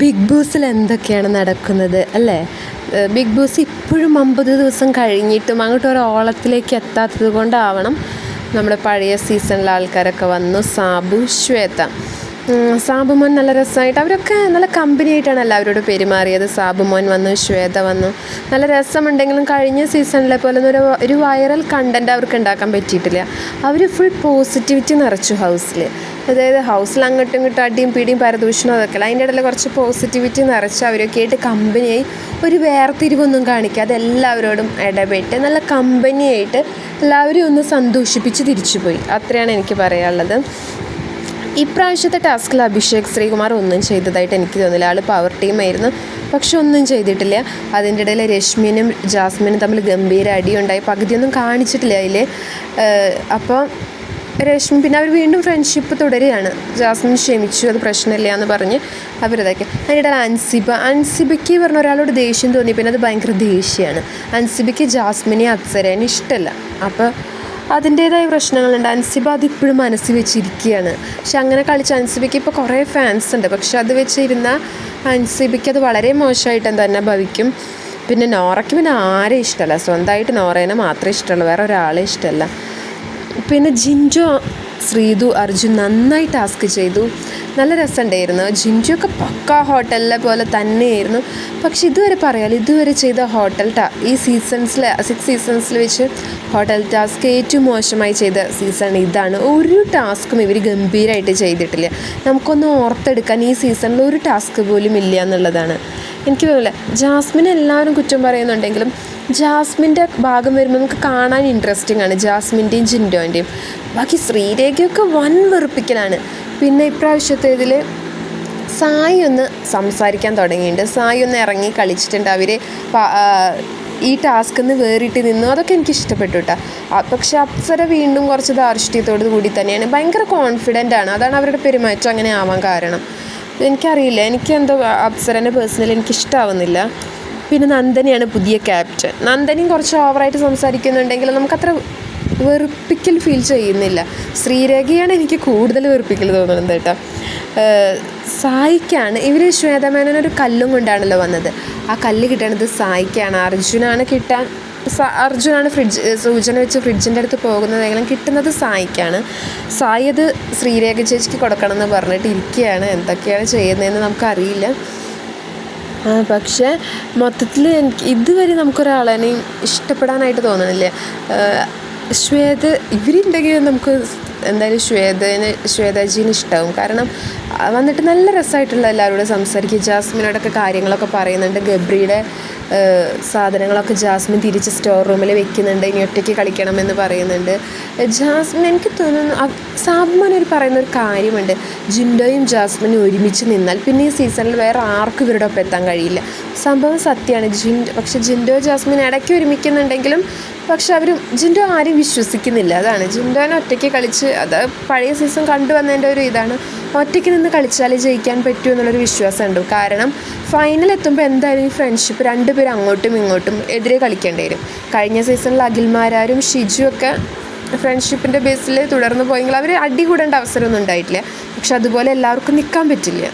Big ബോസിൽ എന്തൊക്കെയാണ് നടക്കുന്നത് അല്ലേ? ബിഗ് ബോസ് ഇപ്പോഴും അമ്പത് ദിവസം കഴിഞ്ഞിട്ടും അങ്ങോട്ട് ഒരു ഓളത്തിലേക്ക് എത്താത്തത് കൊണ്ടാവണം നമ്മുടെ പഴയ സീസണിലെ ആൾക്കാരൊക്കെ വന്നു സാബു ശ്വേത. ഉം, സാബു മോൻ നല്ല രസമായിട്ട് അവരൊക്കെ നല്ല കമ്പനി ആയിട്ടാണ് എല്ലാവരോടും പെരുമാറിയത്. സാബുമോൻ വന്നു ശ്വേത വന്നു. നല്ല രസമുണ്ടെങ്കിലും കഴിഞ്ഞ സീസണിലെ പോലെ ഒരു ഒരു വൈറൽ കണ്ടന്റ് അവർക്ക് ഉണ്ടാക്കാൻ പറ്റിയിട്ടില്ല. അവർ ഫുൾ പോസിറ്റിവിറ്റി നിറച്ചു ഹൗസിൽ അതായത് ഹൗസിൽ അങ്ങോട്ടും ഇങ്ങോട്ടും അടിയും പിടിയും പരദൂഷണവും അതൊക്കെ അല്ല. അതിന്റെ ഇടയിൽ കുറച്ച് പോസിറ്റിവിറ്റി നിറച്ച് അവരൊക്കെ ആയിട്ട് കമ്പനിയായി ഒരു വേർതിരിവൊന്നും കാണിക്കാതെ എല്ലാവരോടും ഇടപെട്ട് നല്ല കമ്പനിയായിട്ട് എല്ലാവരും ഒന്ന് സന്തോഷിപ്പിച്ച് തിരിച്ചുപോയി. അത്രയാണ് എനിക്ക് പറയാനുള്ളത്. ഇപ്രാവശ്യത്തെ ടാസ്കിൽ അഭിഷേക് ശ്രീകുമാർ ഒന്നും ചെയ്തതായിട്ട് എനിക്ക് തോന്നില്ല. ആൾ പവർ ടീമായിരുന്നു പക്ഷെ ഒന്നും ചെയ്തിട്ടില്ല. അതിന്റെ ഇടയിൽ രശ്മിനും ജാസ്മിനും തമ്മിൽ ഗംഭീര അടിയുണ്ടായി. പകുതിയൊന്നും കാണിച്ചിട്ടില്ല അതിൽ. അപ്പോൾ രശ്മി പിന്നെ അവർ വീണ്ടും ഫ്രണ്ട്ഷിപ്പ് തുടരുകയാണ്. ജാസ്മിൻ ക്ഷമിച്ചു അത് പ്രശ്നമില്ല എന്ന് പറഞ്ഞ് അവരിതൊക്കെ അതിനിടെ അൻസിബ. അൻസിബയ്ക്ക് പറഞ്ഞ ഒരാളോട് ദേഷ്യം തോന്നി. പിന്നെ അത് ഭയങ്കര ദേഷ്യമാണ്. അൻസിബയ്ക്ക് ജാസ്മിനെ അപ്സരേനെ ഇഷ്ടമല്ല. അപ്പോൾ അതിന്റേതായ പ്രശ്നങ്ങളുണ്ട്. അൻസിബ അതിപ്പോഴും മനസ്സിൽ വെച്ചിരിക്കുകയാണ്. പക്ഷെ അങ്ങനെ കളിച്ച അൻസിബയ്ക്ക് ഇപ്പോൾ കുറേ ഫാൻസ് ഉണ്ട്. പക്ഷെ അത് വെച്ചിരുന്ന അൻസിബയ്ക്ക് അത് വളരെ മോശമായിട്ട് തന്നെ ഭവിക്കും. പിന്നെ നോറയ്ക്ക് പിന്നെ ആരെ ഇഷ്ടമല്ല. സ്വന്തമായിട്ട് നോറേനെ മാത്രമേ ഇഷ്ടമുള്ളൂ. വേറെ ഒരാളെ ഇഷ്ടമല്ല. പിന്നെ ജിൻജോ ശ്രീതു അർജുൻ നന്നായി ടാസ്ക് ചെയ്തു. നല്ല രസമുണ്ടായിരുന്നു. ജിൻജു ഒക്കെ പക്ക ഹോട്ടലിലെ പോലെ തന്നെയായിരുന്നു. പക്ഷെ ഇതുവരെ പറയാമല്ലോ ഇതുവരെ ചെയ്ത ഹോട്ടൽ ടാ ഈ സീസൺസിൽ സിക്സ് സീസൺസിൽ വെച്ച് ഹോട്ടൽ ടാസ്ക് ഏറ്റവും മോശമായി ചെയ്ത സീസൺ ഇതാണ്. ഒരു ടാസ്കും ഇവർ ഗംഭീരമായിട്ട് ചെയ്തിട്ടില്ല. നമുക്കൊന്ന് ഓർത്തെടുക്കാൻ ഈ സീസണിൽ ഒരു ടാസ്ക് പോലും ഇല്ല എന്നുള്ളതാണ്. എനിക്ക് തോന്നില്ല ജാസ്മിൻ എല്ലാവരും കുറ്റം പറയുന്നുണ്ടെങ്കിലും ജാസ്മിന്റെ ഭാഗം വരുമ്പോൾ നമുക്ക് കാണാൻ ഇൻട്രസ്റ്റിംഗ് ആണ് ജാസ്മിന്റെയും ജിൻഡോന്റെയും. ബാക്കി ശ്രീരേഖയൊക്കെ വൻ വെറുപ്പിക്കലാണ്. പിന്നെ ഇപ്രാവശ്യത്തെ ഇതിൽ സായി ഒന്ന് സംസാരിക്കാൻ തുടങ്ങിയിട്ടുണ്ട്. സായി ഒന്ന് ഇറങ്ങി കളിച്ചിട്ടുണ്ട്. അവർ ഈ ടാസ്കിൽ നിന്ന് വേറിട്ട് നിന്നു. അതൊക്കെ എനിക്ക് ഇഷ്ടപ്പെട്ടു കേട്ടോ പക്ഷെ അപ്സര വീണ്ടും കുറച്ച് ധാർഷ്ട്യത്തോടു കൂടി തന്നെയാണ്. ഭയങ്കര കോൺഫിഡന്റ് ആണ്. അതാണ് അവരുടെ പെരുമാറ്റം. അങ്ങനെ ആവാൻ കാരണം. എനിക്കറിയില്ല. എനിക്ക് എന്തോ അപ്സരനെ പേഴ്സണലി എനിക്ക് ഇഷ്ടമാവുന്നില്ല പിന്നെ നന്ദനിയാണ് പുതിയ ക്യാപ്റ്റൻ നന്ദനിയും കുറച്ച് ഓവറായിട്ട് സംസാരിക്കുന്നുണ്ടെങ്കിലും നമുക്കത്ര വെറുപ്പിക്കൽ ഫീൽ ചെയ്യുന്നില്ല. ശ്രീരേഖയാണ് എനിക്ക് കൂടുതൽ വെറുപ്പിക്കൽ തോന്നുന്നത് കേട്ടോ. സായിക്കാണ്. ഇവർ ശ്വേതമേനൊരു കല്ലും കൊണ്ടാണല്ലോ വന്നത്. ആ കല്ല് കിട്ടണത് സായിക്കാണ്. അർജുനാണ് കിട്ടാൻ അർജുനാണ് ഫ്രിഡ്ജ് സൂചന വെച്ച് ഫ്രിഡ്ജിന്റെ അടുത്ത് പോകുന്നതെങ്കിലും കിട്ടുന്നത് സായിക്കാണ്. സായി അത് ശ്രീരേഖ ചേച്ചിക്ക് കൊടുക്കണം എന്ന് പറഞ്ഞിട്ട് ഇരിക്കുകയാണ്. എന്തൊക്കെയാണ് ചെയ്യുന്നതെന്ന് നമുക്കറിയില്ല. പക്ഷേ മൊത്തത്തിൽ എനിക്ക് ഇതുവരെ നമുക്കൊരാളെയും ഇഷ്ടപ്പെടാനായിട്ട് തോന്നണില്ല. ശ്വേത ഇവരുണ്ടെങ്കിൽ നമുക്ക് എന്തായാലും ശ്വേതന് ശ്വേതാജീന് ഇഷ്ടമാവും കാരണം വന്നിട്ട് നല്ല രസമായിട്ടുള്ള എല്ലാവരോടും സംസാരിക്കും ജാസ്മിനോടൊക്കെ കാര്യങ്ങളൊക്കെ പറയുന്നുണ്ട്. ഗബ്രിയുടെ സാധനങ്ങളൊക്കെ ജാസ്മിൻ തിരിച്ച് സ്റ്റോർ റൂമിൽ വെക്കുന്നുണ്ട്. ഇനി ഒറ്റയ്ക്ക് കളിക്കണമെന്ന് പറയുന്നുണ്ട്. ജാസ്മിൻ എനിക്ക് തോന്നുന്നു ഒരു പറയുന്ന ഒരു കാര്യമുണ്ട്. ജിൻഡോയും ജാസ്മിനും ഒരുമിച്ച് നിന്നാൽ പിന്നെ ഈ സീസണിൽ വേറെ ആർക്കും ഇവരുടെ ഒപ്പം എത്താൻ കഴിയില്ല. സംഭവം സത്യമാണ്. ജിൻ പക്ഷെ ജിൻഡോ ജാസ്മിൻ ഇടയ്ക്ക് ഒരുമിക്കുന്നുണ്ടെങ്കിലും പക്ഷെ അവർ ജിൻഡോ ആരും വിശ്വസിക്കുന്നില്ല. അതാണ്. ജിൻഡോനെ ഒറ്റയ്ക്ക് കളിച്ച് അത് പഴയ സീസൺ കണ്ടുവന്നതിന്റെ ഒരു ഇതാണ്. ഒറ്റയ്ക്ക് നിന്ന് കളിച്ചാലേ ജയിക്കാൻ പറ്റൂ എന്നുള്ളൊരു വിശ്വാസമുണ്ട്. കാരണം ഫൈനൽ എത്തുമ്പോൾ എന്തായാലും ഈ ഫ്രണ്ട്ഷിപ്പ് രണ്ടുപേരും അങ്ങോട്ടും ഇങ്ങോട്ടും എതിരെ കളിക്കേണ്ടി വരും. കഴിഞ്ഞ സീസണിൽ അഖിൽമാരാരും ഷിജു ഒക്കെ ഫ്രണ്ട്ഷിപ്പിന്റെ ബേസിൽ തുടർന്ന് പോയെങ്കിൽ അവർ അടി കൂടേണ്ട അവസരമൊന്നും ഉണ്ടായിട്ടില്ല. പക്ഷെ അതുപോലെ എല്ലാവർക്കും നിൽക്കാൻ പറ്റില്ല.